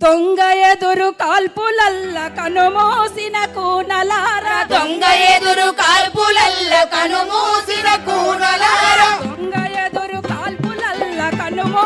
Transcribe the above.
దొంగ ఎదురు కాల్పులల్ల కనుమూసిన కూనలార. దొంగ ఎదురు కాల్పులల్ల కనుమూసిన కూనలార. దొంగ ఎదురు కాల్పులల్ల కనుమో